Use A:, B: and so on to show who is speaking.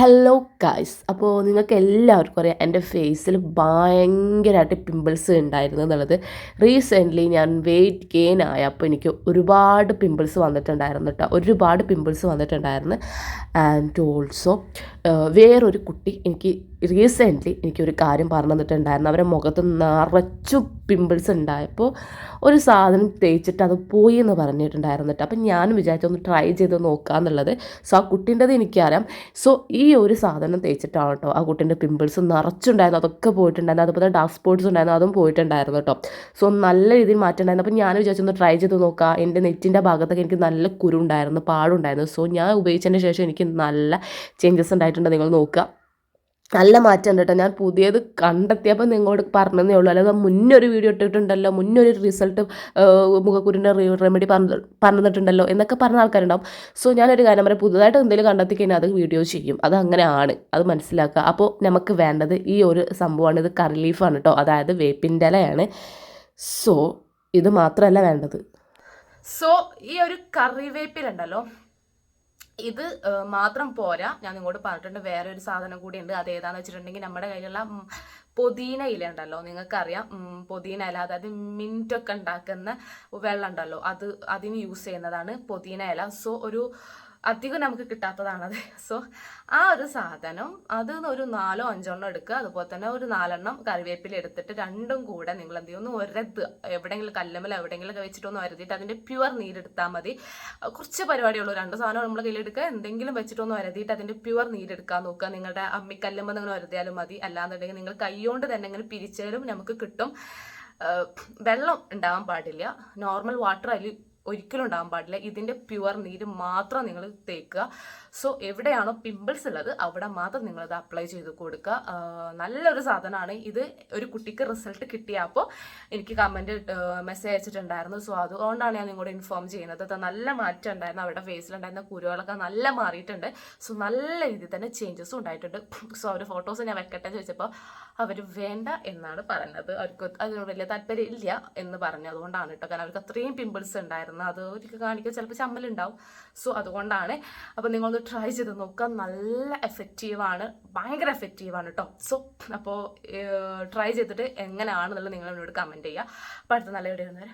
A: Hello guys അപ്പോൾ നിങ്ങൾക്ക് എല്ലാവർക്കും അറിയാം എന്റെ ഫേസിൽ ഭയങ്കരമായിട്ട് പിമ്പിൾസ് ഉണ്ടായിരുന്നു എന്നുള്ളത്. റീസെന്റ്ലി ഞാൻ വെയിറ്റ് ഗെയിൻ ആയപ്പോൾ എനിക്ക് ഒരുപാട് പിമ്പിൾസ് വന്നിട്ടുണ്ടായിരുന്നു കേട്ടോ ഒരുപാട് പിമ്പിൾസ് വന്നിട്ടുണ്ടായിരുന്നു. ആൻഡ് ഓൾസോ വേറൊരു കുട്ടി എനിക്ക് റീസെന്റ്ലി എനിക്കൊരു കാര്യം പറഞ്ഞു തന്നിട്ടുണ്ടായിരുന്നു. അവരെ മുഖത്ത് നിറച്ചു പിമ്പിൾസ് ഉണ്ടായപ്പോൾ ഒരു സാധനം തേച്ചിട്ട് അത് പോയി എന്ന് പറഞ്ഞിട്ടുണ്ടായിരുന്നു കേട്ടോ അപ്പം ഞാൻ വിചാരിച്ചൊന്ന് ട്രൈ ചെയ്ത് നോക്കാമെന്നുള്ളത് സോ ആ കുട്ടീന്റെത് എനിക്കറിയാം. സോ ഈ ഒരു സാധനം തേച്ചിട്ടാണ് കേട്ടോ. ആ കുട്ടീന്റെ പിമ്പിൾസ് നിറച്ചുണ്ടായിരുന്നു. അതൊക്കെ പോയിട്ടുണ്ടായിരുന്നു. അതുപോലെ ഡാർക്ക് സ്പോട്ട്സ് ഉണ്ടായിരുന്നു. അതും പോയിട്ടുണ്ടായിരുന്നു കേട്ടോ. സോ നല്ല രീതിയിൽ മാറ്റമുണ്ടായിരുന്നു അപ്പോൾ അപ്പം ഞാൻ വിചാരിച്ചു ഒന്ന് ട്രൈ ചെയ്ത് നോക്കാം. എന്റെ നെറ്റിന്റെ ഭാഗത്തൊക്കെ എനിക്ക് നല്ല കുരുണ്ടായിരുന്നു പാടുണ്ടായിരുന്നു. സോ ഞാൻ ഉപയോഗിച്ചതിന് ശേഷം എനിക്ക് നല്ല ചേഞ്ചസ് ഉണ്ടായിട്ടുണ്ട്. നിങ്ങൾ നോക്കുക. നല്ല മാറ്റം ഉണ്ട് കേട്ടോ ഞാൻ പുതിയത് കണ്ടെത്തിയപ്പോൾ നിങ്ങളോട് പറഞ്ഞതേ ഉള്ളൂ. അല്ലാതെ മുന്നേ ഒരു വീഡിയോ ഇട്ടിട്ടുണ്ടല്ലോ. മുന്നേ ഒരു റിസൾട്ട് മുഖക്കുരിന്റെ റെമഡി പറഞ്ഞു പറഞ്ഞിട്ടുണ്ടല്ലോ എന്നൊക്കെ പറഞ്ഞ ആൾക്കാരുണ്ടാവും. സോ ഞാനൊരു കാര്യം പറയാം. പുതുതായിട്ട് എന്തെങ്കിലും കണ്ടെത്തി കഴിഞ്ഞാൽ അത് വീഡിയോ ചെയ്യും. അത് അങ്ങനെയാണ്. അത് മനസ്സിലാക്കുക. അപ്പോൾ നമുക്ക് വേണ്ടത് ഈ ഒരു സംഭവമാണ്. ഇത് കറി ലീഫാണ് കേട്ടോ അതായത് വേപ്പിന്റെ ഇലയാണ്. സോ ഇത് മാത്രമല്ല വേണ്ടത്. സോ ഈ ഒരു കറിവേപ്പിലുണ്ടല്ലോ ഇത് മാത്രം പോരാ. ഞാൻ നിങ്ങളോട് പറഞ്ഞിട്ടുണ്ട് വേറെ ഒരു സാധനം കൂടി ഉണ്ട്. അത് ഏതാന്ന് വെച്ചിട്ടുണ്ടെങ്കിൽ നമ്മുടെ കയ്യിലുള്ള പൊതീന ഇല ഉണ്ടല്ലോ. നിങ്ങൾക്കറിയാം പുതിന ഇല അതായത് മിന്റ് ഒക്കെ ഉണ്ടാക്കുന്ന വെള്ളം ഉണ്ടല്ലോ. അത് അതിന് യൂസ് ചെയ്യുന്നതാണ് പുതിന ഇല. സോ ഒരു അധികം നമുക്ക് കിട്ടാത്തതാണത്. സോ ആ ഒരു സാധനം അത് ഒരു നാലോ അഞ്ചോ എണ്ണം എടുക്കുക. അതുപോലെ തന്നെ ഒരു നാലെണ്ണം കറിവേപ്പില എടുത്തിട്ട് രണ്ടും കൂടെ നിങ്ങൾ എന്ത് ചെയ്യും ഒന്ന് എവിടെയെങ്കിലും കല്ലമ്മൽ എവിടെയെങ്കിലും ഒക്കെ വെച്ചിട്ട് ഒന്ന് ഒരതിയിട്ട് അതിന്റെ പ്യുവർ നീരെടുത്താൽ മതി. കുറച്ച് പരിപാടിയുള്ളൂ. രണ്ട് സാധനം നമ്മൾ കയ്യിലെടുക്കുക എന്തെങ്കിലും വെച്ചിട്ടൊന്ന് ഒരതിയിട്ട് അതിന്റെ പ്യുവർ നീരെടുക്കാൻ നോക്കുക. നിങ്ങളുടെ അമ്മിക്കല്ലുമ്പോൾ നിങ്ങൾ ഒരതിയാലും മതി. അല്ലാന്നുണ്ടെങ്കിൽ നിങ്ങൾ കൈകൊണ്ട് തന്നെ ഇങ്ങനെ പിരിച്ചാലും നമുക്ക് കിട്ടും. വെള്ളം ഉണ്ടാവാൻ പാടില്ല. നോർമൽ വാട്ടർ അതിൽ ഒരിക്കലും ഉണ്ടാകാൻ പാടില്ല. ഇതിന്റെ പ്യുവർ നീര് മാത്രം നിങ്ങൾ തേക്കുക. സോ എവിടെയാണോ പിമ്പിൾസ് ഉള്ളത് അവിടെ മാത്രം നിങ്ങളത് അപ്ലൈ ചെയ്ത് കൊടുക്കുക. നല്ലൊരു സാധനമാണ്. ഇത് ഒരു കുട്ടിക്ക് റിസൾട്ട് കിട്ടിയപ്പോൾ എനിക്ക് കമന്റ് മെസ്സേജ് അയച്ചിട്ടുണ്ടായിരുന്നു. സോ അതുകൊണ്ടാണ് ഞാൻ നിങ്ങളോട് ഇൻഫോം ചെയ്യുന്നത്. അത് നല്ല മാറ്റം ഉണ്ടായിരുന്നു. അവരുടെ ഫേസിലുണ്ടായിരുന്ന കുരുകളൊക്കെ നല്ല മാറിയിട്ടുണ്ട്. സോ നല്ല രീതിയിൽ തന്നെ ചേഞ്ചസും ഉണ്ടായിട്ടുണ്ട്. സോ അവർ ഫോട്ടോസ് ഞാൻ വെക്കട്ടെ ചോദിച്ചപ്പോൾ അവർ വേണ്ട എന്നാണ് പറഞ്ഞത്. അവർക്ക് അതിനോട് വലിയ താല്പര്യം ഇല്ല എന്ന് പറഞ്ഞു അതുകൊണ്ടാണ് കേട്ടോ കാരണം അവർക്ക് അത്രയും പിമ്പിൾസ് ഉണ്ടായിരുന്നു. അത് ഒരിക്കൽ കാണിക്കാൻ ചിലപ്പോൾ ചമ്മലുണ്ടാവും. സോ അതുകൊണ്ടാണ് അപ്പോൾ നിങ്ങളൊന്ന് ട്രൈ ചെയ്ത് നോക്കുക. നല്ല എഫക്റ്റീവാണ് ഭയങ്കര എഫക്റ്റീവാണ് കേട്ടോ സോ അപ്പോൾ ട്രൈ ചെയ്തിട്ട് എങ്ങനെയാണെന്നുള്ളത് നിങ്ങൾ എന്നോട് കമന്റ് ചെയ്യുക. അപ്പോൾ അടുത്ത നല്ല വീഡിയോ വരെ